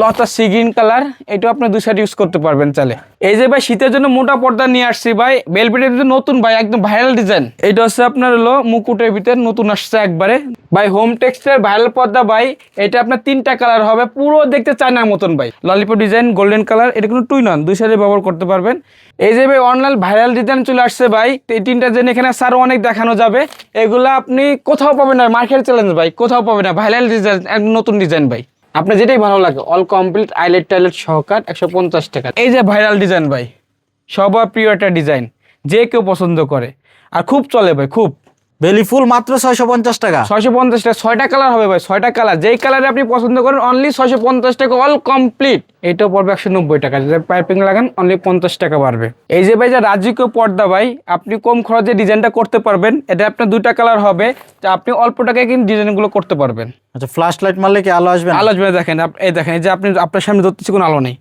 লতা sea green colour, এটাও আপনি দুই সাইড ইউজ করতে পারবেন চালে এই যে ভাই, শীতের জন্য মোটা পর্দা নিয়ে আসছি ভাই। বেলভেটের ভিতরে নতুন ভাই, একদম ভাইরাল ডিজাইন এটা হচ্ছে আপনার হলো মুকুটের ভিতরে নতুন আসছে একবারে। ভাই হোম টেক্সটের ভাইরাল পর্দা ভাই, এটা আপনার তিনটা কালার হবে, পুরো দেখতে চায়নার মতন ভাই। ললিপপ ডিজাইন গোল্ডেন কালার এটা কোনো টুই নন দুই সাইডে ব্যবহার করতে পারবেন। এই যে ভাই অনলাইন ভাইরাল ডিজাইন চলে আসছে ভাই এই তিনটা ডিজাইন এখানে স্যারও অনেক দেখানো যাবে। এগুলো আপনি কোথাও পাবেন না মার্কেট চ্যালেঞ্জ ভাই, কোথাও পাবেন না ভাইরাল ডিজাইন নতুন ডিজাইন ভাই। আপনার যেটাই ভালো লাগে অল কমপ্লিট আইলেট টাইলেট সহকার একশো পঞ্চাশ টাকা। এই যে ভাইরাল ডিজাইন ভাই, সবার প্রিয় একটা ডিজাইন যে কেউ পছন্দ করে। আর খুব চলে ভাই, খুব। বেলি ফুল মাত্র ছয়শো পঞ্চাশ টাকা। ছয়শো পঞ্চাশ টাকা। ছয়টা কালার হবে ভাই ছয়টা কালার। যেই কালারে আপনি পছন্দ করেন অনলি ছয়শো পঞ্চাশ টাকা অল কমপ্লিট এটাও পড়বে একশো নব্বই টাকা। যদি পাইপিং লাগান অনলি পঞ্চাশ টাকা বাড়বে। এই যে ভাই যে রাজকীয় পর্দা ভাই আপনি কম খরচে ডিজাইনটা করতে পারবেন। এটা আপনার দুইটা কালার হবে। তা আপনি অল্প টাকায় কিন্তু ডিজাইনগুলো করতে পারবেন। আচ্ছা ফ্ল্যাশ লাইট মারলে কি আলো আসবে আলো আসবে দেখেন এই দেখেন এই যে আপনি আপনার সামনে ধরতেছি কোনো আলো নেই।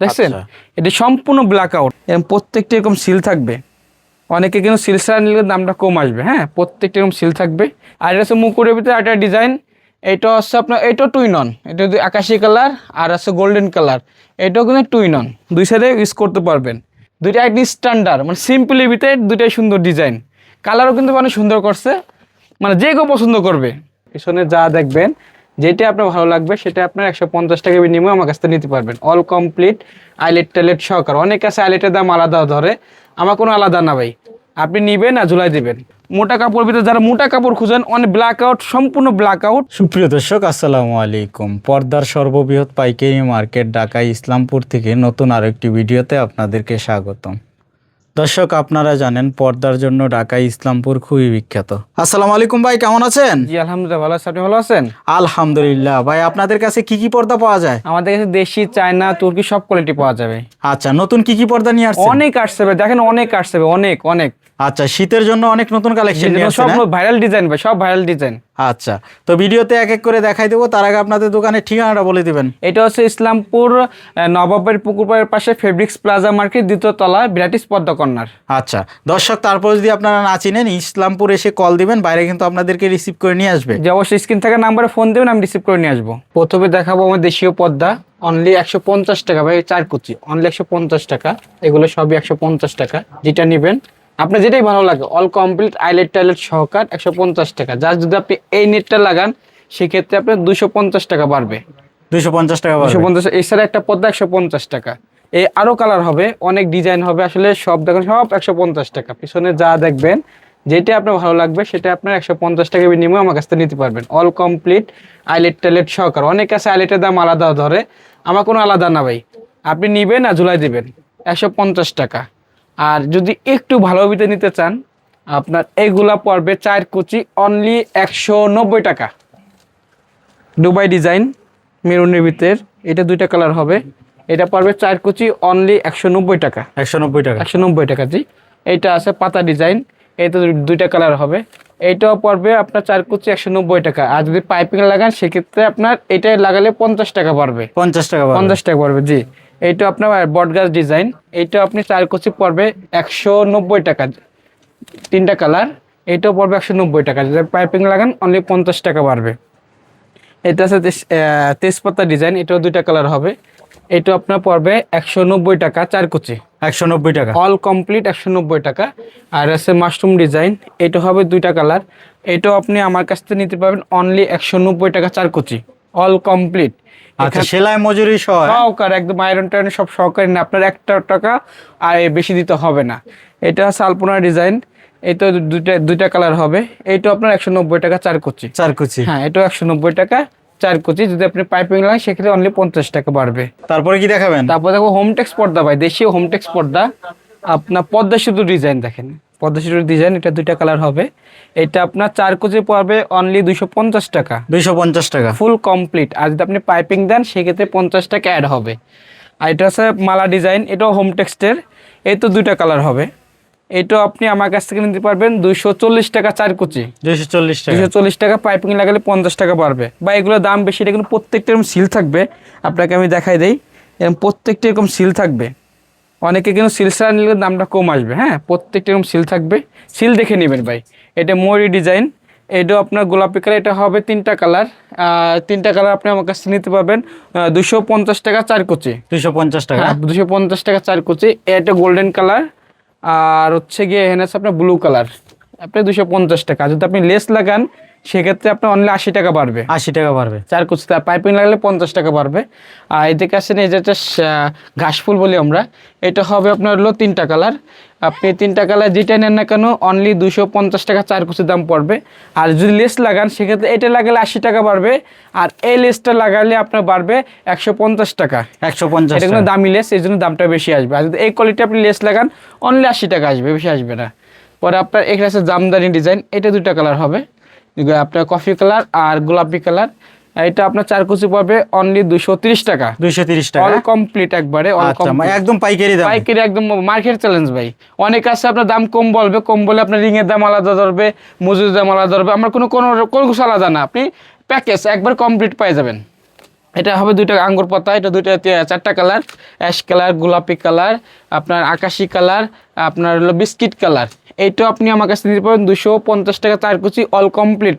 দেখছেন? আচ্ছা। এটা সম্পূর্ণ ব্ল্যাক আউট এরকম প্রত্যেকটা এরকম সিল থাকবে। অনেকে কিন্তু সিল ছাড়া নিলে দামটা কম আসবে হ্যাঁ? প্রত্যেকটা এরকম সিল থাকবে। আর এটা হচ্ছে মুকুরের ভিতরে একটা ডিজাইন এটা হচ্ছে আপনার, এটাও টুই নন এটা আকাশি কালার আর আছে গোল্ডেন কালার এটাও কিন্তু টুই নন দুই সাইডে ইউজ করতে পারবেন। দুইটা একদম স্ট্যান্ডার্ড মানে সিম্পলের ভিতরে দুইটাই সুন্দর ডিজাইন কালারও কিন্তু অনেক সুন্দর করছে। মানে যে কেউ পছন্দ করবে। পিছনে যা দেখবেন যেটা আপনার ভালো লাগবে, সেটা আপনার একশো পঞ্চাশ টাকা বিনিময়ে আমার কাছ থেকে নিতে পারবেন। অল কমপ্লিট আইলেট টাইলেট সহকার। অনেক আছে আইলেটের দাম আলাদা ধরে। আমার কোনো আলাদা না ভাই। আপনি নিবেন আর ঝুলাই দিবেন। মোটা কাপড় ভিতরে যারা মোটা কাপড় খুঁজেন অনেক ব্ল্যাক আউট সম্পূর্ণ ব্ল্যাক আউট সুপ্রিয় দর্শক, আসসালামু আলাইকুম। পর্দার সর্ববৃহৎ পাইকারি মার্কেট ঢাকা ইসলামপুর থেকে নতুন আরেকটি ভিডিওতে আপনাদেরকে স্বাগতম। দর্শক আপনারা জানেন পর্দার জন্য ঢাকা ইসলামপুর খুবই বিখ্যাত। আসসালাম আলাইকুম ভাই কেমন আছেন? জি আলহামদুলিল্লাহ ভালো আছে। আপনি ভালো আছেন? আলহামদুলিল্লাহ। ভাই আপনাদের কাছে কি কি পর্দা পাওয়া যায়? আমাদের কাছে দেশি চায়না তুর্কি সব কোয়ালিটি পাওয়া যাবে। আচ্ছা নতুন কি কি পর্দা নিয়ে আসছে অনেক আসছে ভাই। দেখেন অনেক আসছে ভাই অনেক অনেক। আচ্ছা শীতের জন্য অনেক নতুন কালেকশন সব হ্যাঁ? ভাইরাল ডিজাইন ভাই সব ভাইরাল ডিজাইন আচ্ছা তো ভিডিওতে এক এক করে দেখাই দেবো তার আগে আপনাদের দোকানের ঠিকানাটা বলে দিবেন। এটা হচ্ছে ইসলামপুর নবাবের পুকুর পাড়ের পাশে ফেব্রিক্স প্লাজা মার্কেট দ্বিতীয় তলা বিরাটিস পদ্মা কর্নার। আচ্ছা দর্শক তারপর যদি আপনারা না চিনেন ইসলামপুর এসে কল দিবেন বাইরে কিন্তু আপনাদেরকে রিসিভ করে নিয়ে আসবে। যে অবশ্যই স্ক্রিন থাকা নাম্বারে ফোন দেবেন আমি রিসিভ করে নিয়ে আসব। প্রথমে দেখাবো আমার দেশীয় পদ্মা অনলি একশো পঞ্চাশ টাকা ভাই চার কুচি অনলি একশো পঞ্চাশ টাকা এগুলো সবই একশো পঞ্চাশ টাকা যেটা নেবেন আপনার যেটাই ভালো লাগে অল কমপ্লিট আইলেট টাইলেট সহকার একশো পঞ্চাশ টাকা। যা যদি আপনি এই নেটটা লাগান সেক্ষেত্রে আপনার দুশো পঞ্চাশ টাকা বাড়বে। দুইশো পঞ্চাশ টাকা দুশো পঞ্চাশ এছাড়া একটা পদ্মা একশো পঞ্চাশ টাকা। এই আরও কালার হবে অনেক ডিজাইন হবে আসলে সব দেখেন সব একশো পঞ্চাশ টাকা। পিছনে যা দেখবেন যেটা আপনার ভালো লাগবে সেটা আপনার একশো পঞ্চাশ টাকা বিনিময়ে আমার কাছ থেকে নিতে পারবেন। অল কমপ্লিট আইলেট টাইলেট সহকার। অনেক আছে আইলেটের দাম আলাদা ধরে। আমার কোনো আলাদা না ভাই। আপনি নিবেন আর ঝুলাই দিবেন। একশো পঞ্চাশ টাকা। আর যদি একটু ভালো ভিতরে নিতে চান আপনার এইগুলা পড়বে চার কুচি অনলি একশো নব্বই টাকা। দুবাই ডিজাইন মেরুনের ভিতর এটা দুইটা কালার হবে। এটা পড়বে চার কুচি অনলি একশো নব্বই টাকা। একশো নব্বই টাকা। একশো নব্বই টাকা জি। এইটা আছে পাতা ডিজাইন এটা দুইটা কালার হবে। এইটাও পড়বে আপনার চার কুচি একশো নব্বই টাকা। আর যদি পাইপিং লাগান সেক্ষেত্রে আপনার এটাই লাগালে পঞ্চাশ টাকা পড়বে। পঞ্চাশ টাকা পঞ্চাশ টাকা পড়বে জি। এইটা আপনার বটগাছ ডিজাইন এইটা আপনি চার কুচি পড়বে একশো নব্বই টাকা। তিনটা কালার এইটাও পড়বে একশো নব্বই টাকা। যদি পাইপিং লাগান অনলি পঞ্চাশ টাকা বাড়বে। এটা আছে তেজ- তেজপাতা ডিজাইন এটাও দুইটা কালার হবে। এটা আপনার পড়বে একশো নব্বই টাকা চার কুচি। একশো নব্বই টাকা। অল কমপ্লিট একশো নব্বই টাকা। আর আছে মাশরুম ডিজাইন এটা হবে দুইটা কালার এটাও আপনি আমার কাছ থেকে নিতে পারবেন অনলি একশো নব্বই টাকা চার কুচি। অল কমপ্লিট আচ্ছা সেলাই মজুরি সহ? সহকার একদম আয়রন টায়রন সব সহকারী না আপনার একটা টাকা আর বেশি দিতে হবে না। এটা আলপনা ডিজাইন এটা দুইটা দুইটা কালার হবে। এইটা আপনার একশো নব্বই টাকা চার কুচি চার কুচি হ্যাঁ এটাও একশো নব্বই টাকা চার কুচি যদি আপনি পাইপিং লাগান সেক্ষেত্রে অনলি পঞ্চাশ টাকা বাড়বে। তারপরে কি দেখাবেন? তারপর দেখো হোমটেক্স পর্দা ভাই। দেশীয় হোমটেক্স পর্দা। আপনার পদ্মা সেতু ডিজাইন দেখেন। পদ্মা সেতুর ডিজাইন এটা দুইটা কালার হবে। এটা আপনার চার কুচি পড়বে অনলি দুইশো পঞ্চাশ টাকা। দুইশো পঞ্চাশ টাকা। ফুল কমপ্লিট আর যদি আপনি পাইপিং দেন সেক্ষেত্রে পঞ্চাশ টাকা অ্যাড হবে। আর এটা হচ্ছে মালা ডিজাইন এটাও হোম টেক্সটের এই তো দুইটা কালার হবে। এটাও আপনি আমার কাছ থেকে নিতে পারবেন দুইশো চল্লিশ টাকা চার কুচি। দুইশো চল্লিশ টাকা। দুইশো চল্লিশ টাকা পাইপিং লাগালে পঞ্চাশ টাকা বাড়বে বা এগুলোর দাম বেশি এটা কিন্তু প্রত্যেকটা এরকম সিল থাকবে। আপনাকে আমি দেখাই দিই। এরকম প্রত্যেকটা এরকম সিল থাকবে। অনেকে কিন্তু সিল ছাড়া নিলে দামটা কম আসবে হ্যাঁ? প্রত্যেকটা এরকম সিল থাকবে। সিল দেখে নেবেন ভাই। এটা ময়ূরি ডিজাইন এটাও আপনার গোলাপি কালার এটা হবে তিনটা কালার তিনটা কালার আপনি আমার কাছ নিতে পারবেন দুশো পঞ্চাশ টাকা চার কুচি দুশো পঞ্চাশ টাকা? হ্যাঁ দুশো পঞ্চাশ টাকা চার কুচি এটা গোল্ডেন কালার আর হচ্ছে গিয়ে এখানে আছে আপনার ব্লু কালার আপনি দুশো পঞ্চাশ টাকা। যদি আপনি লেস লাগান সেক্ষেত্রে আপনার অনলি আশি টাকা বাড়বে। আশি টাকা বাড়বে। চার কুচি তার পাইপিং লাগলে পঞ্চাশ টাকা বাড়বে। আর এদিকে আসেন এই যে একটা শা- ঘাস ফুল বলি আমরা এটা হবে আপনার হলো তিনটা কালার। আপনি তিনটা কালার যেটা নেন না কেন অনলি দুশো পঞ্চাশ টাকা চার কুচি দাম পড়বে। আর যদি লেস লাগান সেক্ষেত্রে এটা লাগালে আশি টাকা বাড়বে। আর এই লেসটা লাগালে আপনার বাড়বে একশো পঞ্চাশ টাকা। একশো পঞ্চাশ এটা কিন্তু দামি লেস এই জন্য দামটা বেশি আসবে। আর যদি এই কোয়ালিটি আপনি লেস লাগান অনলি আশি টাকা আসবে বেশি আসবে না। পরে আপনার এখানে আছে জামদানি ডিজাইন এটা দুইটা কালার হবে। আপনার কফি কালার আর গোলাপি কালার এটা আপনার চার কুচি পড়বে অনলি দুশো তিরিশ টাকা। দুইশো তিরিশ টাকা? অল কমপ্লিট একবারে আচ্ছা একদম পাইকারি দাম। পাইকারি একদম মার্কেট চ্যালেঞ্জ ভাই। অনেক আছে আপনার দাম কম বলবে কম বলে আপনার রিংয়ের দাম আলাদা ধরবে মজুরির দাম আলাদা ধরবে। আমার কোনো কোনো কোনো কিছু আলাদা না আপনি প্যাকেজ একবার কমপ্লিট পেয়ে যাবেন। এটা হবে দুইটা আঙ্গুর পাতা এটা দুইটা চারটা কালার অ্যাশ কালার গোলাপি কালার আপনার আকাশি কালার আপনার হলো বিস্কিট কালার এইটাও আপনি আমার কাছে দিতে পারেন দুশো পঞ্চাশ টাকা চার কুচি অল কমপ্লিট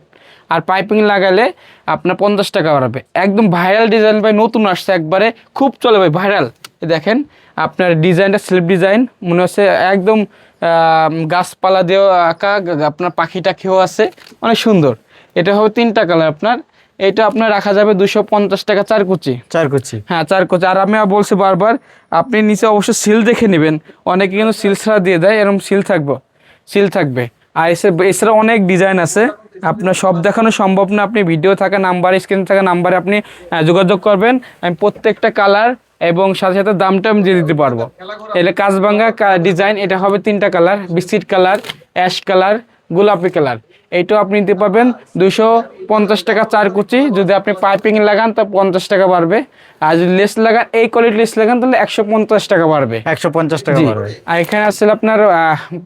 আর পাইপিং লাগালে আপনার পঞ্চাশ টাকা বাড়াবে একদম ভাইরাল ডিজাইন ভাই নতুন আসছে একবারে খুব চলে ভাই ভাইরাল দেখেন আপনার ডিজাইনটা স্লিপ ডিজাইন মনে হচ্ছে একদম গাছপালা দিয়েও আঁকা আপনার পাখি টাখিও আছে অনেক সুন্দর এটা হবে তিনটা কালার আপনার এটা আপনার রাখা যাবে দুশো পঞ্চাশ টাকা চার কুচি। চার কুচি। হ্যাঁ চার কুচি। আর আমি বলছি বারবার আপনি নিচে অবশ্যই সিল দেখে নেবেন। অনেকে কিন্তু সিল ছাড়া দিয়ে দেয় এরকম সিল থাকব। সিল থাকবে। আর এছাড়া অনেক ডিজাইন আছে। আপনার সব দেখানো সম্ভব না। আপনি ভিডিও থাকা নাম্বার স্ক্রিন থাকা নাম্বারে আপনি যোগাযোগ করবেন। আমি প্রত্যেকটা কালার এবং সাথে সাথে দামটা আমি দিয়ে দিতে পারব। এলে কাজবাঙ্গা ডিজাইন এটা হবে তিনটা colour biscuit colour ash colour গোলাপি কালার এইটাও আপনি নিতে পারবেন। দুশো পঞ্চাশ টাকা চার কুচি। যদি আপনি পাইপিং লাগান তো পঞ্চাশ টাকা বাড়বে। আর যদি লেস লাগান এই কোয়ালিটি লেস লাগান তাহলে একশো পঞ্চাশ টাকা বাড়বে। একশো পঞ্চাশ টাকা আর এখানে আসলে আপনার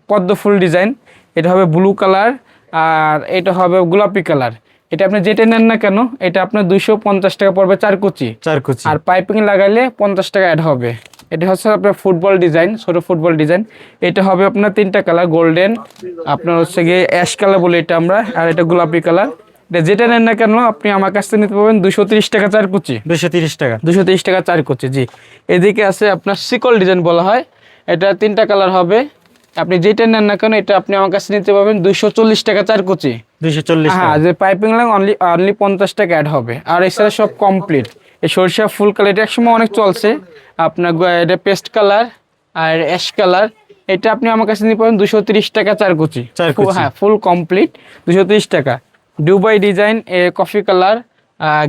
পদ্ম ফুল ডিজাইন। এটা হবে ব্লু কালার আর এটা হবে গোলাপি কালার। এটা আপনি যেটা নেন না কেন এটা আপনার দুইশো পঞ্চাশ টাকা পড়বে চার কুচি। চার কুচি। আর পাইপিং লাগাইলে পঞ্চাশ টাকা অ্যাড হবে। এটা হচ্ছে আপনার ফুটবল ডিজাইন ছোট ফুটবল ডিজাইন। এটা হবে আপনার তিনটা কালার গোল্ডেন আপনার হচ্ছে গিয়ে অ্যাশ কালার বলে এটা আমরা আর এটা গোলাপি কালার। এটা যেটা নেন না কেন আপনি আমার কাছ থেকে নিতে পারবেন দুশো তিরিশ টাকা চার কুচি। দুশো তিরিশ টাকা। দুশো তিরিশ টাকা চার কুচি জি। এদিকে আছে আপনার সিকল ডিজাইন বলা হয়। এটা তিনটা কালার হবে। আপনি যেটা নেন না কেন এটা আপনি আমার কাছে নিতে পারবেন দুশো চল্লিশ টাকা চার কুচি। দুইশো চল্লিশ হ্যাঁ যে পাইপিং লাইন অনলি অনলি পঞ্চাশ টাকা অ্যাড হবে। আর এছাড়া সব কমপ্লিট এই সরিষা ফুল কালার এটা একসময় অনেক চলছে। আপনার এটা পেস্ট কালার আর অ্যাশ কালার এটা আপনি আমার কাছে নিতে পারেন দুশো তিরিশ টাকা চার কুচি। হ্যাঁ ফুল কমপ্লিট দুশো তিরিশ টাকা। দুবাই ডিজাইন এ কফি কালার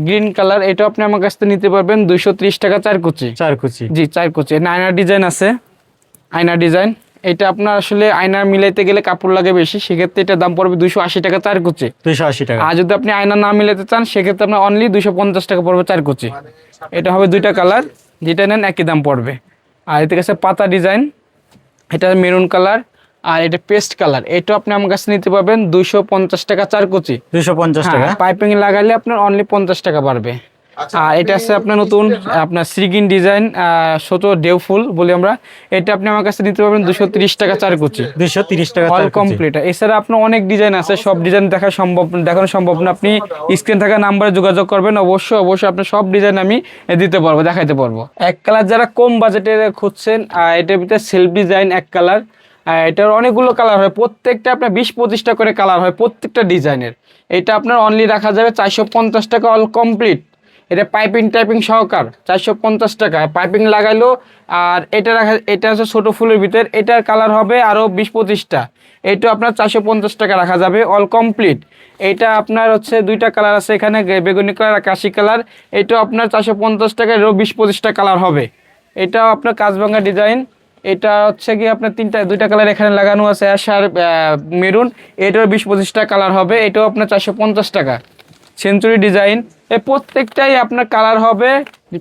গ্রিন কালার এটা আপনি আমার কাছ থেকে নিতে পারবেন দুশো তিরিশ টাকা চার কুচি। চার কুচি। জি চার কুচি। এটা আয়নার ডিজাইন আছে। আয়না ডিজাইন এটা আপনার আসলে আয়নার মিলাইতে গেলে কাপড় লাগে বেশি সেক্ষেত্রে এটা দাম পড়বে দুশো আশি টাকা চার কুচি। দুইশো আশি টাকা। আর যদি আপনি আয়না না মিলাতে চান সেক্ষেত্রে আপনার অনলি দুশো পঞ্চাশ টাকা পড়বে চার কুচি। এটা হবে দুইটা কালার যেটা নেন একই দাম পড়বে। আর এতে কাছে পাতা ডিজাইন এটা মেরুন কালার আর এটা পেস্ট কালার। এটাও আপনি আমার কাছে নিতে পারবেন দুইশো পঞ্চাশ টাকা চার কুচি। দুইশো পঞ্চাশ টাকা। পাইপিং লাগালে আপনার অনলি পঞ্চাশ টাকা বাড়বে। আর এটা আছে আপনার নতুন আপনার সিগিন ডিজাইন ছোট ডেউ ফুল বলি আমরা। এটা আপনি আমার কাছে নিতে পারবেন দুশো তিরিশ টাকা চার কুচি। দুইশো তিরিশ টাকা অল কমপ্লিট এছাড়া আপনার অনেক ডিজাইন আছে সব ডিজাইন দেখা সম্ভব দেখানো সম্ভব না। আপনি স্ক্রিন থাকা নাম্বারে যোগাযোগ করবেন অবশ্যই অবশ্যই আপনার সব ডিজাইন আমি দিতে পারব দেখাইতে পারব। এক কালার যারা কম বাজেটে খুঁজছেন এটার ভিতরে সেলফ ডিজাইন এক কালার। এটার অনেকগুলো কালার হয় প্রত্যেকটা আপনার বিশ পঁচিশটা করে কালার হয় প্রত্যেকটা ডিজাইনের। এটা আপনার অনলি রাখা যাবে চারশো পঞ্চাশ টাকা অল কমপ্লিট এটা পাইপিং টাইপিং সহকার, চারশো পঞ্চাশ টাকা। পাইপিং লাগাইলো, আর এটা রাখা, এটা হচ্ছে ছোটো ফুলের ভিতর, এটার কালার হবে আরও বিশ পঁচিশটা। এটা আপনার চারশো পঞ্চাশ টাকা রাখা যাবে অল কমপ্লিট এটা আপনার হচ্ছে দুইটা কালার আছে এখানে বেগুনি কালার আর কাশি কালার এটাও আপনার চারশো পঞ্চাশ টাকা, এরও বিশ পঁচিশটা কালার হবে। এটাও আপনার কাজভাঙ্গা ডিজাইন এটা হচ্ছে কি আপনার তিনটা, দুইটা কালার এখানে লাগানো আছে অ্যাশ আর মেরুন। এটারও বিশ পঁচিশটা কালার হবে, এটাও আপনার চারশো পঞ্চাশ টাকা। সেঞ্চুরি ডিজাইন এই প্রত্যেকটাই আপনার কালার হবে।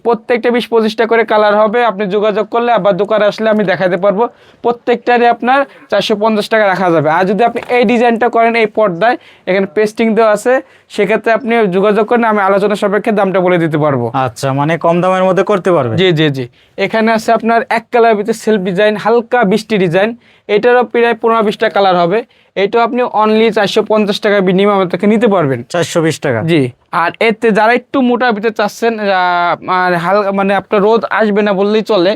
প্রত্যেকটা বিশ পঁচিশটা করে কালার হবে। আপনি যোগাযোগ করলে আবার দোকানে আসলে আমি দেখাতে পারব। প্রত্যেকটারই আপনার চারশো পঞ্চাশ টাকা রাখা যাবে। আর যদি আপনি এই ডিজাইনটা করেন এই পর্দায় এখানে পেস্টিং দেওয়া আছে সেক্ষেত্রে আপনি যোগাযোগ করেন আমি আলোচনা সাপেক্ষে দামটা বলে দিতে পারব। আচ্ছা মানে কম দামের মধ্যে করতে পারবে? জি জি জি। এখানে আছে আপনার এক কালার ভিতরে সেলফ ডিজাইন হালকা বৃষ্টি ডিজাইন এটারও প্রায় পনেরো বিশটা কালার হবে। এটাও আপনি অনলি চারশো পঞ্চাশ টাকা বিনিময় থেকে নিতে পারবেন। চারশো বিশ টাকা। জি আর এতে যারা একটু মোটা ভিতরে চাচ্ছেন হালকা মানে আপনার রোদ আসবে না বললেই চলে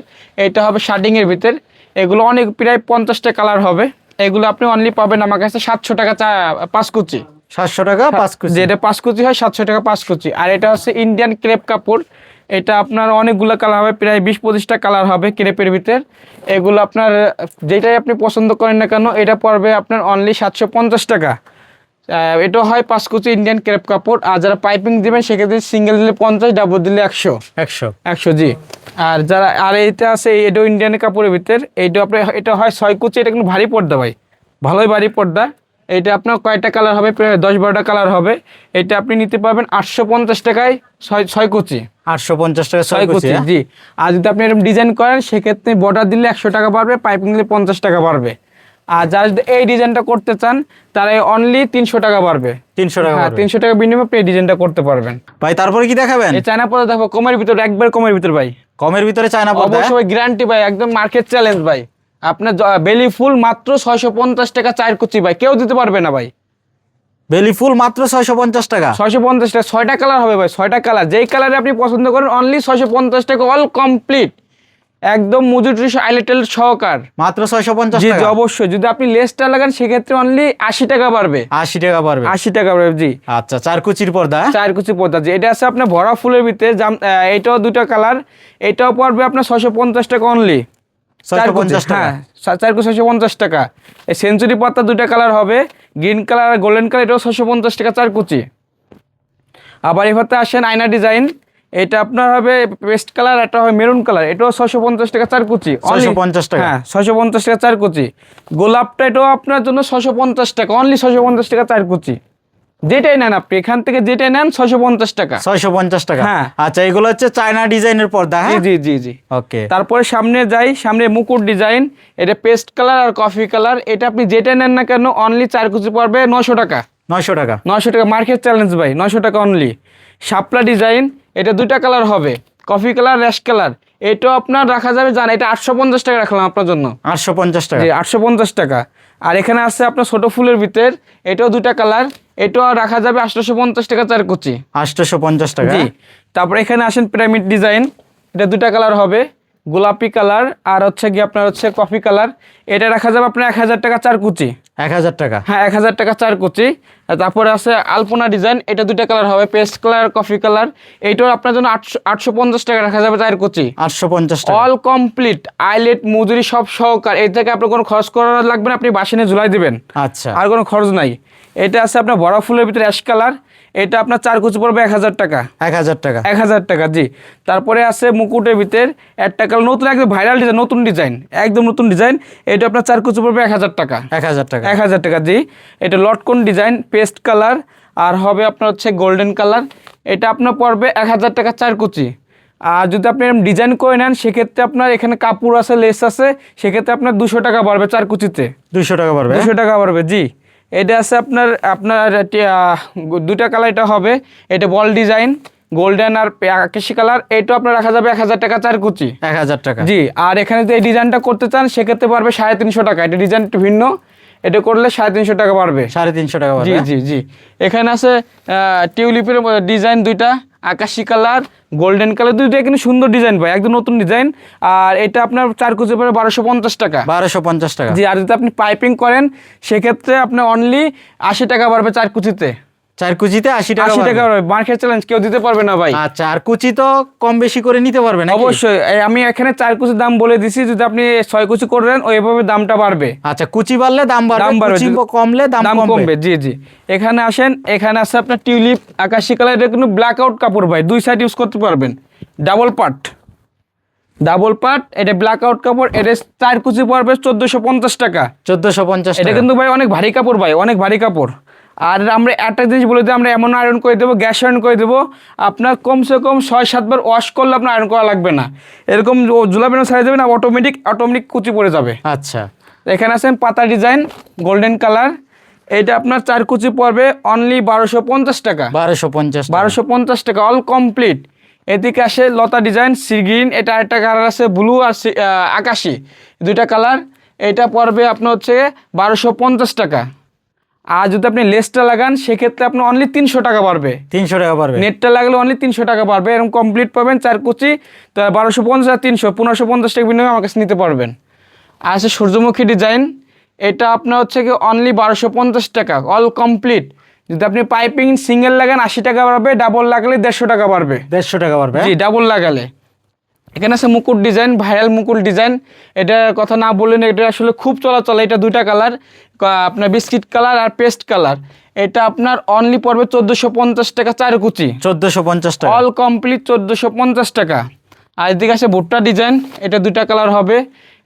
এটা হবে শার্টিং এর ভিতর। এগুলো অনেক প্রায় পঞ্চাশটা কালার হবে। এগুলো আপনি অনলি পাবেন আমার কাছে সাতশো টাকা চা পাঁচ কুচি সাতশো টাকা পাঁচ কেজি যেটা পাঁচ কুচি হয় সাতশো টাকা পাঁচ কুচি আর এটা হচ্ছে ইন্ডিয়ান ক্রেপ কাপড়। এটা আপনার অনেকগুলো কালার হবে প্রায় বিশ পঁচিশটা কালার হবে ক্রেপের ভিতর। এগুলো আপনার যেটাই আপনি পছন্দ করেন না কেন এটা পড়বে আপনার অনলি সাতশো পঞ্চাশ টাকা। এটা হয় পাঁচ কুচি ইন্ডিয়ান ক্রেপ কাপড় আর যারা পাইপিং দেবেন সেক্ষেত্রে সিঙ্গেল দিলে পঞ্চাশ ডাবল দিলে একশো। একশো। একশো জি। আর যারা আর এটা আছে এটাও ইন্ডিয়ান কাপড়ের ভিতর এইটা আপনার এটা হয় ছয় কুচি এটা কিন্তু ভারী পর্দা ভাই। ভালোই ভারী পর্দা। এটা আপনার কয়টা কালার হবে? প্রায় দশ বারোটা কালার হবে। এটা আপনি নিতে পারবেন আটশো পঞ্চাশ টাকায় ছয় ছয় কুচি। আটশো পঞ্চাশ টাকা ছয় কুচি হ্যাঁ? জি। আর যদি আপনি এরকম ডিজাইন করেন সেক্ষেত্রে বর্ডার দিলে একশো টাকা পারবে পাইপিং দিলে পঞ্চাশ টাকা পারবে আর যারা যদি এই ডিজাইনটা করতে চান তারা অনলি তিনশো টাকা পারবে তিনশো টাকা হ্যাঁ তিনশো টাকা বিনিময়ে আপনি এই ডিজাইনটা করতে পারবেন। ভাই তারপরে কি দেখাবেন? এই চায়না পরে দেখো কমের ভিতরে একবার কমের ভিতরে ভাই। কমের ভিতরে চায়না পর্দা হ্যাঁ? অবশ্যই গ্যারান্টি ভাই একদম মার্কেট চ্যালেঞ্জ ভাই। আপনার বেলি ফুল মাত্র ছয়শো পঞ্চাশ টাকা চার কুচি ভাই। কেউ দিতে পারবে না ভাই। বেলি ফুল মাত্র ছয়শো পঞ্চাশ টাকা? ছয়শো পঞ্চাশ টাকা। ছয়টা কালার হবে ভাই ছয়টা কালার। যেই কালারে আপনি পছন্দ করেন অনলি ছয়শো পঞ্চাশ টাকা অল কমপ্লিট একদম মজুরি আইলেটেল সহকার। মাত্র ছয়শো পঞ্চাশ জি অবশ্যই। যদি আপনি লেসটা লাগান সেক্ষেত্রে অনলি আশি টাকা পারবে আশি টাকা পারবে আশি টাকা পারবে জি। আচ্ছা চার কুচির পর্দা হ্যাঁ? চার কুচি পর্দা জি। এটা আছে আপনার ভরা ফুলের ভিতরে জাম এটাও দুটো কালার। এটাও পড়বে আপনার ছয়শো পঞ্চাশ টাকা অনলি পঞ্চাশ টাকা হ্যাঁ ছয়শো পঞ্চাশ টাকা। এই সেঞ্চুরি পাতা দুইটা কালার হবে গ্রিন কালার আর গোল্ডেন কালার এটাও ছয়শো পঞ্চাশ টাকা চার কুচি। আবার এভাবে আসেন আয়না ডিজাইন এটা আপনার হবে পেস্ট কালার একটা হবে মেরুন কালার এটাও ছয়শো পঞ্চাশ টাকা চার কুচি। 650 টাকা। হ্যাঁ ছয়শো পঞ্চাশ টাকা চার কুচি। গোলাপটা এটাও আপনার জন্য ছয়শো পঞ্চাশ টাকা অনলি ছয়শো পঞ্চাশ টাকা চার কুচি। যেটাই নেন আপনি এখান থেকে যেটাই নেন ছয়শো পঞ্চাশ টাকা। ছয়শো পঞ্চাশ টাকা। হ্যাঁ। আচ্ছা এগুলো হচ্ছে চায়না ডিজাইনের পর্দা হ্যাঁ? জি জি জি ওকে। তারপরে সামনে যাই সামনে মুকুট ডিজাইন এটা পেস্ট কালার আর কফি কালার এটা আপনি যেটা নেন না কেন অনলি চার কুচি পড়বে নশো টাকা। নয়শো টাকা। নশো টাকা মার্কেট চ্যালেঞ্জ ভাই নশো টাকা অনলি শাপলা ডিজাইন এটা দুইটা কালার হবে কফি কালার র্যাশ কালার। এটাও আপনার রাখা যাবে জান এটা আটশো পঞ্চাশ টাকা রাখলাম আপনার জন্য। আটশো পঞ্চাশ টাকা। আটশো পঞ্চাশ টাকা। আর এখানে আছে আপনার ছোট ফুলের ভিতর এটাও দুইটা কালার এটাও রাখা যাবে আটশোশো পঞ্চাশ টাকা চার কুচি। আটশোশো পঞ্চাশ টাকা? জি। তারপরে এখানে আসেন পিরামিড ডিজাইন এটা দুটা কালার হবে গোলাপি কালার আর হচ্ছে কি আপনার হচ্ছে কফি কালার এটা রাখা যাবে আপনার এক হাজার টাকা চার কুচি। এক হাজার টাকা? হ্যাঁ এক হাজার টাকা চার কুচি। তারপরে আছে আলপনা ডিজাইন এটা দুটা কালার হবে পেস্ট কালার কফি কালার এইটাও আপনার জন্য আটশো আটশো পঞ্চাশ টাকা রাখা যাবে চার কুচি। আটশো পঞ্চাশ টাকা। অল কমপ্লিট আইলেট মজুরি সব সহকার। এই থেকে আপনার কোনো খরচ করা লাগবে না আপনি বাসিনে ঝুলাই দিবেন। আচ্ছা। আর কোনো খরচ নাই। এটা আছে আপনার বড় ফুলের ভিতরে অ্যাশ কালার। এটা আপনার চার কুচি পড়বে এক হাজার টাকা। এক হাজার টাকা। এক হাজার টাকা জি। তারপরে আছে মুকুটের ভিতর একটা কালার নতুন একদম ভাইরাল ডিজাইন নতুন ডিজাইন একদম নতুন ডিজাইন এটা আপনার চার কুচি পড়বে এক হাজার টাকা। এক হাজার টাকা। এক হাজার টাকা জি। এটা লটকন ডিজাইন পেস্ট কালার। আর হবে আপনার হচ্ছে গোল্ডেন কালার। এটা আপনার পড়বে এক হাজার টাকা চার কুচি। আর যদি আপনি এরকম ডিজাইন করে নেন সেক্ষেত্রে আপনার এখানে কাপড় আছে লেস আছে সেক্ষেত্রে আপনার দুশো টাকা বাড়বে চার কুচিতে। দুইশো টাকা বাড়বে দুশো টাকা বাড়বে জি। এটা আছে আপনার আপনার দুটা কালার এটা হবে। এটা বল ডিজাইন গোল্ডেন আর কৃষি আকাশি কালার এইটা আপনার রাখা যাবে এক হাজার টাকা চার কুচি। এক হাজার টাকা। জি আর এখানে যে এই ডিজাইনটা করতে চান সেক্ষেত্রে পারবে সাড়ে তিনশো টাকা। এটা ডিজাইন একটু ভিন্ন। এটা করলে সাড়ে তিনশো টাকা পারবে সাড়ে তিনশো টাকা জি জি জি। এখানে আছে টিউলিপের ডিজাইন দুইটা। আকাশি কালার গোল্ডেন কালার দুইটা কিন্তু সুন্দর ডিজাইন ভাই একদম নতুন ডিজাইন। আর এটা আপনার চার কুচি পরে বারোশো পঞ্চাশ টাকা। বারোশো পঞ্চাশ টাকা। জি আর যদি আপনি পাইপিং করেন সেক্ষেত্রে আপনার অনলি আশি টাকা বাড়বে চার কুচিতে। চার কুচিতে আশি টাকা আশি। টাকা মার্কেট চ্যালেঞ্জ কেউ দিতে পারবে না ভাই। আচ্ছা আর কুচি তো কম বেশি করে নিতে পারবে না অবশ্যই। আমি এখানে চার কুচি দাম বলে দিছি যদি আপনি ছয় কুচি করেন ওইভাবে দামটা বাড়বে। আচ্ছা কুচি বাড়লে দাম বাড়বে কুচি কমলে দাম কমবে। জি জি। এখানে আসেন এখানে আছে আপনার টিউলিপ আকাশি কালার এটা কিন্তু ব্ল্যাক আউট কাপড় ভাই। দুই সাইড ইউজ করতে পারবেন। ডাবল পার্ট ডাবল পার্ট এটা ব্ল্যাক আউট কাপড় এটা চার কুচি পড়বে চোদ্দোশো পঞ্চাশ টাকা। চোদ্দশো পঞ্চাশ এটা কিন্তু ভাই অনেক ভারী কাপড় ভাই অনেক ভারী কাপড়। আর আমরা একটা জিনিস বলে দিই আমরা এমন আয়রন করে দেবো গ্যাস আয়রন করে দেবো। আপনার কমসে কম ছয় সাতবার ওয়াশ করলে আপনার আয়রন করা লাগবে না। এরকম জুলাবেন সাইজ দেবেন অটোমেটিক অটোমেটিক কুচি পড়ে যাবে। আচ্ছা। এখানে আছেন পাতা ডিজাইন গোল্ডেন কালার এটা আপনার চার কুচি পড়বে অনলি বারোশো পঞ্চাশ টাকা। বারোশো পঞ্চাশ বারোশো পঞ্চাশ টাকা অল কমপ্লিট এদিকে আসে লতা ডিজাইন সি গ্রিন এটা একটা কালার আছে ব্লু আর আকাশি। দুইটা কালার এটা পড়বে আপনার হচ্ছে বারোশো পঞ্চাশ টাকা। আর যদি আপনি লেসটা লাগান সেক্ষেত্রে আপনার অনলি তিনশো টাকা পারবে তিনশো টাকা পারবে নেটটা লাগলে অনলি তিনশো টাকা পারবে এরকম কমপ্লিট পাবেন চার কুচি তো বারোশো পঞ্চাশ আর তিনশো পনেরোশো পঞ্চাশ টাকা বিনিময়ে আমার কাছে নিতে পারবেন। আর আছে সূর্যমুখী ডিজাইন এটা আপনার হচ্ছে কি অনলি বারোশো পঞ্চাশ টাকা অল কমপ্লিট যদি আপনি পাইপিং সিঙ্গেল লাগান আশি টাকা পারবে ডাবল লাগালে দেড়শো টাকা পারবে দেড়শো টাকা পারবে জি ডাবল লাগালে। এখানে আছে মুকুট ডিজাইন ভাইরাল মুকুট ডিজাইন। এটার কথা না বললেন এটা আসলে খুব চলাচল এটা দুইটা কালার আপনার বিস্কিট কালার আর পেস্ট কালার। এটা আপনার অনলি পড়বে চোদ্দোশো পঞ্চাশ টাকা চার কুচি। চোদ্দোশো পঞ্চাশ টাকা। অল কমপ্লিট চোদ্দোশো পঞ্চাশ টাকা। আর এদিকে আছে ভুট্টা ডিজাইন এটা দুইটা কালার হবে।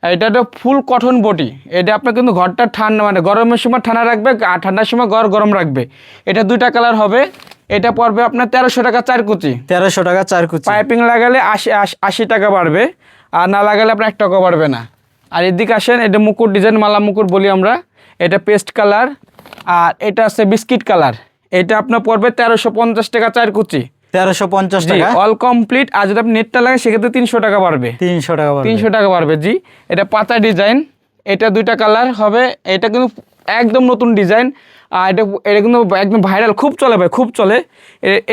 আর এটা একটা ফুল কঠন বটি। এটা আপনার কিন্তু ঘরটা ঠান্ডা মানে গরমের সময় ঠান্ডা রাখবে আর ঠান্ডার সময় ঘর গরম রাখবে। এটা দুইটা কালার হবে। এটা পড়বে আপনার তেরোশো টাকা চার কুচি। তেরোশো টাকা চার কুচি। পাইপিং লাগালে আশি আশি- টাকা বাড়বে আর না লাগালে আপনার এক টাকা বাড়বে না। আর এদিকে আসেন এটা মুকুট ডিজাইন মালা মুকুট বলি আমরা। এটা পেস্ট কালার আর এটা আছে বিস্কিট কালার। এটা আপনার পড়বে তেরোশো পঞ্চাশ টাকা চার কুচি। তেরোশো পঞ্চাশ টাকা। অল কমপ্লিট আর যদি আপনি নেটটা লাগান সেক্ষেত্রে তিনশো টাকা বাড়বে। তিনশো টাকা তিনশো টাকা বাড়বে জি। এটা পাতা ডিজাইন এটা দুইটা কালার হবে। এটা কিন্তু একদম নতুন ডিজাইন। আর এটা এটা কিন্তু একদম ভাইরাল খুব চলে ভাই খুব চলে।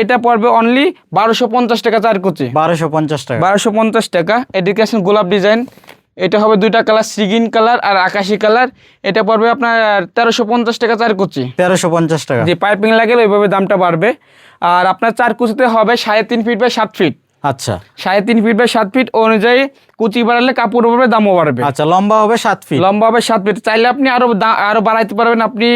এটা পড়বে অনলি বারোশো পঞ্চাশ টাকা চার কুচি বারোশো পঞ্চাশ টাকা। বারোশো পঞ্চাশ টাকা এদিকে আছেন গোলাপ ডিজাইন এটা হবে দুইটা কালার সিগিন কালার আর আকাশি কালার এটা পড়বে আপনার তেরোশো পঞ্চাশ টাকা চার কুচি তেরোশো পঞ্চাশ টাকা। যে পাইপিং লাগলে ওইভাবে দামটা বাড়বে। আর আপনার চার কুচিতে হবে সাড়ে তিন ফিট বাই সাত ফিট আচ্ছা। সাড়ে তিন ফিট বাই সাত ফিট অনুযায়ী কুচি বাড়ালে কাপড় বাড়বে দামও বাড়বে। আচ্ছা লম্বা হবে সাত ফিট লম্বা হবে সাত ফিট চাইলে আপনি আরও আরও বাড়াইতে পারবেন আপনি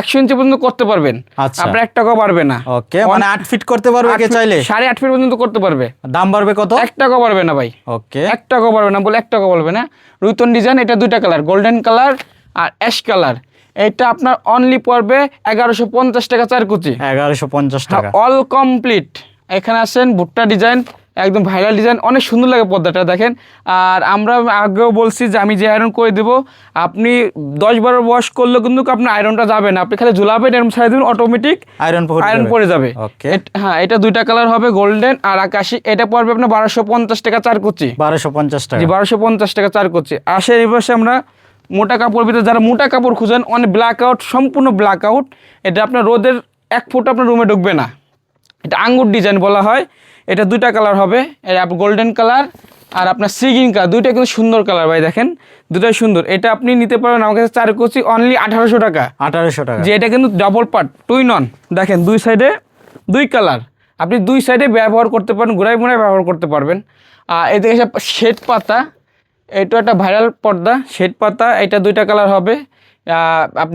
একশো ইঞ্চি পর্যন্ত করতে পারবেন। আচ্ছা। আপনার এক টাকাও বাড়বে না। ওকে মানে আট ফিট করতে পারবে কে চাইলে? সাড়ে আট ফিট পর্যন্ত করতে পারবে। দাম বাড়বে কত? এক টাকাও বাড়বে না ভাই। ওকে। এক টাকাও পারবে না বলে এক টাকা বলবে না। রুতন ডিজাইন এটা দুইটা কালার গোল্ডেন কালার আর অ্যাশ কালার এটা আপনার অনলি পড়বে এগারোশো পঞ্চাশ টাকা চার কুচি। এগারোশো পঞ্চাশ টাকা। অল কমপ্লিট এখানে আসেন ভুট্টা ডিজাইন একদম ভাইরাল ডিজাইন অনেক সুন্দর লাগে পর্দাটা দেখেন। আর আমরা আগেও বলছি যে আমি যে আয়রন করে দেবো আপনি দশ বারো ওয়াশ করলে কিন্তু আপনার আয়রনটা যাবে না। আপনি খালি ঝুলাবেন এরকম ছাড়ে দেবেন অটোমেটিক আয়রন আয়রন পড়ে যাবে। হ্যাঁ এটা দুইটা কালার হবে গোল্ডেন আর আকাশি। এটা পড়বে আপনার বারোশো পঞ্চাশ টাকা চার করছি বারোশো পঞ্চাশ টাকা। বারোশো পঞ্চাশ টাকা চার করছে আসে এই বসে আমরা মোটা কাপড় ভিতরে যারা মোটা কাপড় খুঁজেন অনেক ব্ল্যাক আউট সম্পূর্ণ ব্ল্যাক আউট এটা আপনার রোদের এক ফুট আপনার রুমে ঢুকবে না। এটা আঙ্গুর ডিজাইন বলা হয়। এটা দুইটা কালার হবে। এটা গোল্ডেন কালার আর আপনার সিগিন কালার। দুইটা কিন্তু সুন্দর কালার ভাই দেখেন। দুটাই সুন্দর। এটা আপনি নিতে পারবেন আমার কাছে চার কোচি অনলি আঠারোশো টাকা। আঠারোশো টাকা। যে এটা কিন্তু ডবল পার্ট টুই নন দেখেন দুই সাইডে দুই কালার। আপনি দুই সাইডে ব্যবহার করতে পারেন ঘুরাই মুড়াই ব্যবহার করতে পারবেন। আর এদিকে শেড পাতা। এটা একটা ভাইরাল পর্দা শেড পাতা। এটা দুইটা কালার হবে।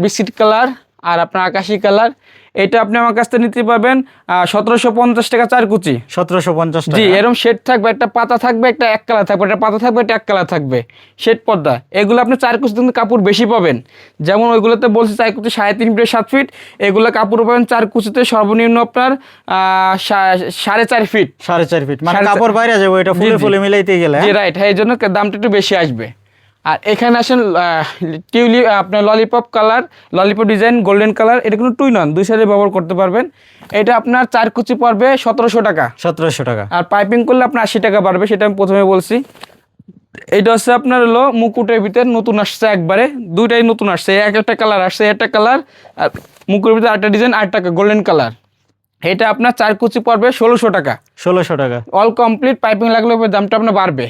বিস্কিট কালার আর আপনার আকাশি কালার। এটা আপনি আমার কাছ থেকে নিতে পারবেন সতেরোশো পঞ্চাশ টাকা চার কুচি। সতেরোশো পঞ্চাশ জি এরকম শেড থাকবে একটা পাতা থাকবে একটা এক কালার থাকবে একটা পাতা থাকবে একটা এক কালার থাকবে। শেড পর্দা। এগুলো আপনি চার কুচি কিন্তু কাপড় বেশি পাবেন। যেমন ওইগুলোতে বলছি চার কুচি সাড়ে তিন ফিট সাত ফিট এগুলো কাপড় পাবেন চার কুচিতে সর্বনিম্ন আপনার সাড়ে চার ফিট। সাড়ে চার ফিট। মানে কাপড় বাইরে যাবে এটা ফুলে ফুলে মিলাইতে গেলে রাইট হ্যাঁ এই জন্য দামটা একটু বেশি আসবে। আর এখানে আসেন টিউলি আপনার lollipop colour lollipop design golden colour এটা কিন্তু টুই নন দুই সাইডে ব্যবহার করতে পারবেন। এটা আপনার চার কুচি পড়বে সতেরোশো টাকা। সতেরোশো টাকা। আর পাইপিং করলে আপনার আশি টাকা বাড়বে সেটা আমি প্রথমে বলছি। এটা হচ্ছে আপনার হলো মুকুটের ভিতরে নতুন আসছে একবারে দুইটাই নতুন আসছে। এক একটা কালার আসছে একটা কালার আর মুকুটের ভিতরে আরেকটা ডিজাইন আট টাকা গোল্ডেন কালার এটা আপনার চার কুচি পড়বে ষোলোশো টাকা। ষোলোশো টাকা। অল কমপ্লিট পাইপিং লাগলে দামটা আপনার বাড়বে।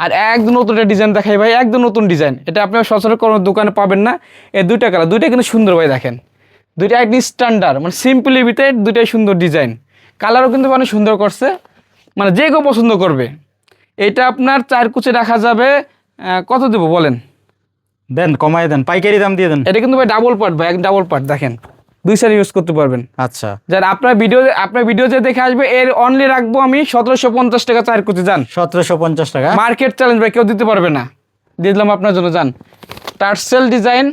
আর একদম নতুন একটা ডিজাইন দেখাই ভাই একদম নতুন ডিজাইন এটা আপনার সচরাচর কোনো দোকানে পাবেন না। এই দুইটা কালার দুইটা কিন্তু সুন্দর ভাই দেখেন। দুইটা একদম স্ট্যান্ডার্ড মানে সিম্পলের ভিতরে দুইটাই সুন্দর ডিজাইন কালারও কিন্তু অনেক সুন্দর করছে। মানে যে কেউ পছন্দ করবে। এটা আপনার চার কুচি রাখা যাবে কত দেবো বলেন? দেন কমাই দেন পাইকারি দাম দিয়ে দেন। এটা কিন্তু ভাই ডাবল পার্ট ভাই এক ডাবল পার্ট দেখেন। দুই সাইড ইউজ করতে পারবেন। আচ্ছা। যার আপনার ভিডিও আপনার ভিডিও যে দেখে আসবে এর অনলি রাখব আমি সতেরোশো পঞ্চাশ টাকা চার কুচি যান সতেরোশো পঞ্চাশ টাকা? মার্কেট চ্যালেঞ্জ ভাই কেউ দিতে পারবে না। দিয়ে দিলাম আপনার জন্য যান টার্সেল ডিজাইন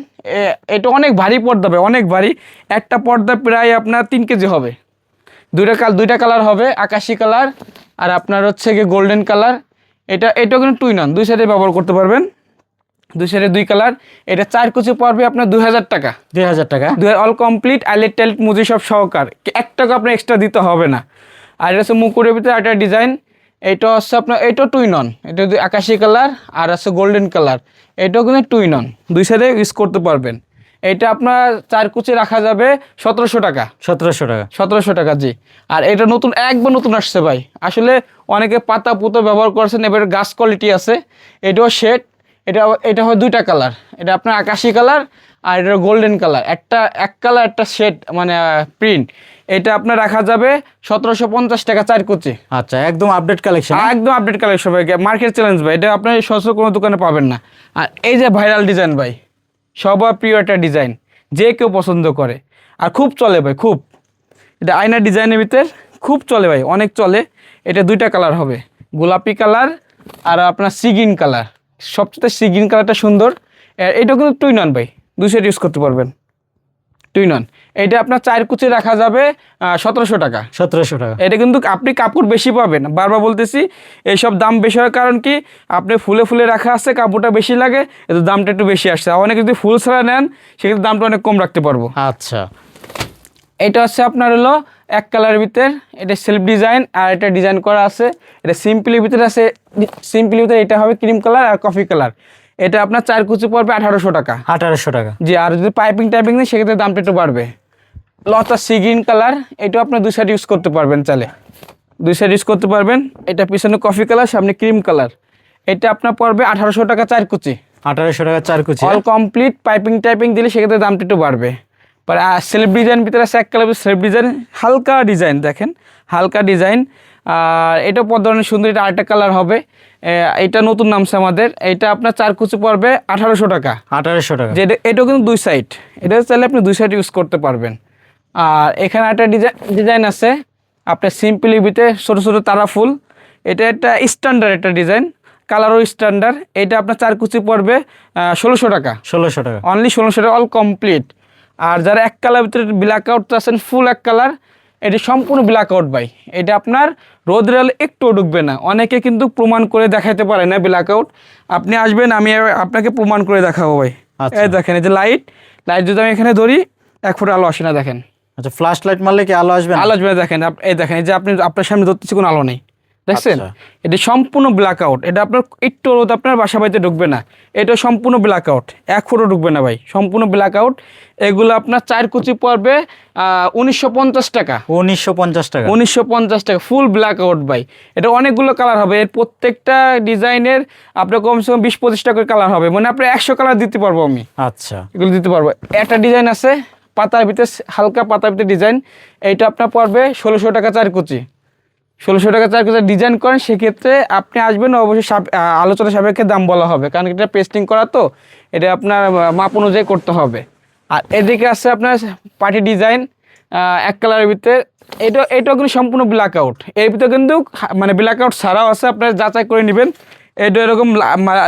এটা অনেক ভারী পর্দা হবে অনেক ভারী। একটা পর্দা প্রায় আপনার তিন কেজি হবে। দুইটা কাল দুইটা কালার হবে আকাশি কালার আর আপনার হচ্ছে গিয়ে গোল্ডেন কালার এটা এটাও কিন্তু টুই নন দুই সাইডে ব্যবহার করতে পারবেন। দুই সাইডে দুই কালার। এটা চার কুচি পড়বে আপনার দুই হাজার টাকা। দুই হাজার টাকা। দুই অল কমপ্লিট আইলেট টাইলেট মুজি সব সহকার। এক টাকা আপনার এক্সট্রা দিতে হবে না। আর এটা হচ্ছে মুকুরের ভিতরে একটা ডিজাইন এটা হচ্ছে আপনার এটা টুই নন এটা যদি আকাশি কালার আর আছে গোল্ডেন কালার। এটাও কিন্তু টুই নন দুই সাইডে ইউজ করতে পারবেন। এটা আপনার চার কুচি রাখা যাবে সতেরোশো টাকা। সতেরোশো টাকা। সতেরোশো টাকা জি। আর এটা নতুন একবার নতুন আসছে ভাই। আসলে অনেকে পাতা পুতো ব্যবহার করছেন এবার গাছ কোয়ালিটি আছে। এটাও শেড এটা এটা হয় দুইটা কালার। এটা আপনার আকাশি কালার আর এটা গোল্ডেন কালার। একটা এক কালার একটা শেড মানে প্রিন্ট। এটা আপনার রাখা যাবে সতেরোশো পঞ্চাশ টাকা চার কুচি। আচ্ছা একদম আপডেট কালেকশন একদম আপডেট কালেকশন ভাই। মার্কেট চ্যালেঞ্জ ভাই। এটা আপনার সস্ত কোনো দোকানে পাবেন না। আর এই যে ভাইরাল ডিজাইন ভাই সবার প্রিয় একটা ডিজাইন যে কেউ পছন্দ করে। আর খুব চলে ভাই খুব। এটা আয়না ডিজাইনের ভিতর খুব চলে ভাই অনেক চলে। এটা দুইটা কালার হবে। গোলাপি কালার আর আপনার সিগিন কালার। সবচেয়ে সিগিন কালারটা সুন্দর। এটা কিন্তু টুই নন ভাই। সেট ইউজ করতে পারবেন। টুই নন এটা আপনার চার কুচি রাখা যাবে সতেরোশো টাকা। সতেরোশো টাকা। এটা কিন্তু আপনি কাপড় বেশি পাবেন। বারবার বলতেছি এইসব দাম বেশি হওয়ার কারণ কি? আপনি ফুলে ফুলে রাখা আছে কাপড়টা বেশি লাগে এতে দামটা একটু বেশি আসছে। অনেকে যদি ফুল ছাড়া নেন সেক্ষেত্রে দামটা অনেক কম রাখতে পারব। আচ্ছা। এটা হচ্ছে আপনার হলো এক কালারের ভিতর এটা সেলফ ডিজাইন আর এটা ডিজাইন করা আছে। এটা সিম্পলের ভিতরে আছে সিম্পলের ভিতরে এটা হবে ক্রিম কালার আর কফি কালার এটা আপনার চার কুচি পড়বে আঠারোশো টাকা। আঠারোশো টাকা। জি আর যদি পাইপিং টাইপিং নেই সেক্ষেত্রে দামটা একটু বাড়বে। লতা সি গ্রিন কালার এটাও আপনার দুই সাইড ইউজ করতে পারবেন চালে। দুই সাইড ইউজ করতে পারবেন। এটা পিছনে কফি কালার সামনে ক্রিম কালার এটা আপনার পড়বে আঠারোশো টাকা চার কুচি। আঠারোশো টাকা চার কুচি। অল কমপ্লিট পাইপিং টাইপিং দিলে সেক্ষেত্রে দামটা একটু বাড়বে। পরে সেলফ ডিজাইন ভিতরে আছে এক কালার সেলফ ডিজাইন হালকা ডিজাইন দেখেন হালকা ডিজাইন আর এটা পর ধরনের সুন্দর এটা আরেকটা কালার হবে। এটা নতুন নামছে আমাদের এটা আপনার চার কুচি পড়বে আঠারোশো টাকা। আঠারোশো টাকা। যে এটা- এটাও কিন্তু দুই সাইড এটা চাইলে আপনি দুই সাইড ইউজ করতে পারবেন। আর এখানে একটা ডিজাইন ডিজাইন আছে আপনার সিম্পলি ভিতরে ছোটো ছোটো তারা ফুল এটা একটা স্ট্যান্ডার্ড একটা ডিজাইন কালারও স্ট্যান্ডার্ড এটা আপনার চার কুচি পড়বে ষোলোশো টাকা। ষোলোশো টাকা। অনলি ষোলোশো টাকা অল কমপ্লিট আর যারা এক কালার ভিতরে ব্ল্যাক আউট আছেন ফুল এক কালার এটি সম্পূর্ণ ব্ল্যাক আউট ভাই। এটা আপনার রোদের আলো একটুও ঢুকবে না। অনেকে কিন্তু প্রমাণ করে দেখাতে পারে না ব্ল্যাক আউট আপনি আসবেন আমি আপনাকে প্রমাণ করে দেখাবো ভাই। আচ্ছা। এই দেখেন এই যে লাইট লাইট যদি আমি এখানে ধরি এক ফুট আলো আসে না দেখেন। আচ্ছা ফ্ল্যাশ লাইট মারলে কি আলো আসবে আলো আসবে দেখেন। এই দেখেন এই যে আপনি আপনার সামনে ধরতেছি কোনো আলো নেই। দেখছেন? আচ্ছা। এটা সম্পূর্ণ ব্ল্যাক আউট এটা আপনার একটু রোদ আপনার বাসা বাড়িতে ঢুকবে না। এটা সম্পূর্ণ ব্ল্যাক আউট এক ফুটও ঢুকবে না ভাই। সম্পূর্ণ ব্ল্যাক আউট এগুলো আপনার চার কুচি পড়বে উনিশশো পঞ্চাশ টাকা। উনিশশো পঞ্চাশ টাকা। উনিশশো পঞ্চাশ টাকা। ফুল ব্ল্যাক আউট ভাই। এটা অনেকগুলো কালার হবে। এর প্রত্যেকটা ডিজাইনের আপনার কমসে কম বিশ পঁচিশ টাকার কালার হবে। মানে আপনার একশো কালার দিতে পারব আমি। আচ্ছা। এগুলো দিতে পারব। একটা ডিজাইন আছে পাতার ভিতরে হালকা পাতার ভিতরে ডিজাইন। এইটা আপনার পড়বে ষোলোশো টাকা চার কুচি। ষোলোশো টাকা চার কুচি ডিজাইন করেন, সেক্ষেত্রে আপনি আসবেন, অবশ্যই আলোচনা সাপেক্ষে দাম বলা হবে। কারণ এটা পেস্টিং করা তো, এটা আপনার মাপ অনুযায়ী করতে হবে। আর এদিকে আছে আপনার পার্টি ডিজাইন এক কালারের ভিতরে। এটা, এটাও কিন্তু সম্পূর্ণ ব্ল্যাক আউট এর ভিতরে কিন্তু মানে ব্ল্যাক আউট ছাড়াও আছে, আপনার যাচাই করে নেবেন। এটা এরকম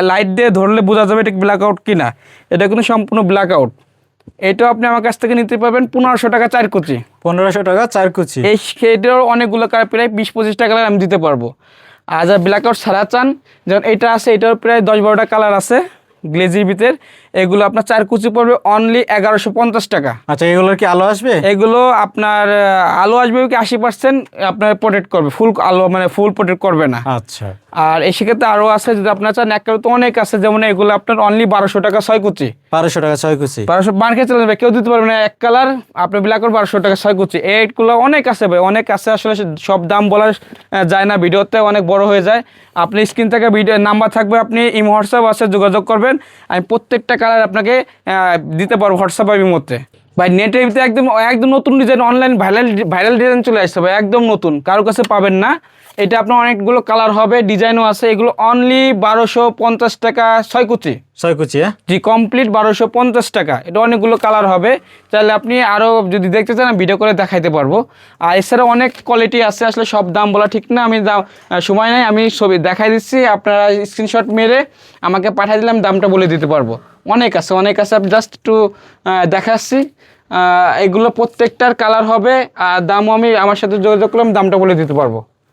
লাইট দিয়ে ধরলে বোঝা যাবে এটা ব্ল্যাক আউট কিনা। এটা কিন্তু সম্পূর্ণ ব্ল্যাক আউট এটাও আপনি আমার কাছ থেকে নিতে পারবেন পনেরোশো টাকা চার কুচি। পনেরোশো টাকা চার কুচি। এই সেটার অনেকগুলো কালার প্রায় বিশ পঁচিশ টাকা আমি দিতে পারব। আর যা ব্ল্যাক আউট ছাড়া চান যেমন এটা আছে এটার প্রায় দশ বারোটা কালার আছে গ্লেজির ভিতর। এগুলো আপনার চার কুচি পড়বে অনলি এগারোশো পঞ্চাশ টাকা। আচ্ছা এগুলোর কি আলো আসবে? এগুলো আপনার আলো আসবে কি আশি পার্সেন্ট আপনার প্রোটেক্ট করবে ফুল আলো মানে ফুল প্রোটেক্ট করবে না। আচ্ছা। আর এই সেক্ষেত্রে আরও আছে যদি আপনার চান এক তো অনেক আছে যেমন এগুলো আপনার অনলি বারোশো টাকা ছয় কুচি। বারোশো টাকা ছয় কুচি। বারোশো মার্কেট চলে যাবে কেউ দিতে পারবে না এক কালার আপনার ব্ল্যাক বারোশো টাকা ছয় কুচি। এইগুলো অনেক আছে ভাই অনেক আছে আসলে সব দাম বলা আহ, যায় না ভিডিওতে অনেক বড় হয়ে যায়। আপনি স্ক্রিন থেকে ভিডিও নাম্বার থাকবে আপনি ইম হোয়াটসঅ্যাপ আছে যোগাযোগ করবেন। আমি প্রত্যেকটা কালার আপনাকে দিতে পারব হোয়াটসঅ্যাপ আমি মধ্যে। ভাই নেটে একদম একদম নতুন design online viral viral design চলে আসছে ভাই, একদম নতুন। কারোর কাছে পাবেন না। এটা আপনার অনেকগুলো কালার হবে ডিজাইনও আছে। এগুলো অনলি বারোশো পঞ্চাশ টাকা ছয় কুচি। ছয় কুচি হ্যাঁ? জি কমপ্লিট বারোশো পঞ্চাশ টাকা। এটা অনেকগুলো কালার হবে। তাহলে আপনি আরও যদি দেখতে চান আমি ভিডিও করে দেখাইতে পারব। আর এছাড়া অনেক কোয়ালিটি আছে আসলে সব দাম বলা ঠিক না। আমি দাম সময় নাই আমি ছবি দেখাই দিচ্ছি। আপনারা স্ক্রিনশট মেরে আমাকে পাঠিয়ে দিলাম দামটা বলে দিতে পারব। অনেক আছে অনেক আছে। জাস্ট একটু দেখাচ্ছি। এগুলো প্রত্যেকটার কালার হবে। আর দামও আমি আমার সাথে যোগাযোগ করলাম দামটা বলে দিতে পারব।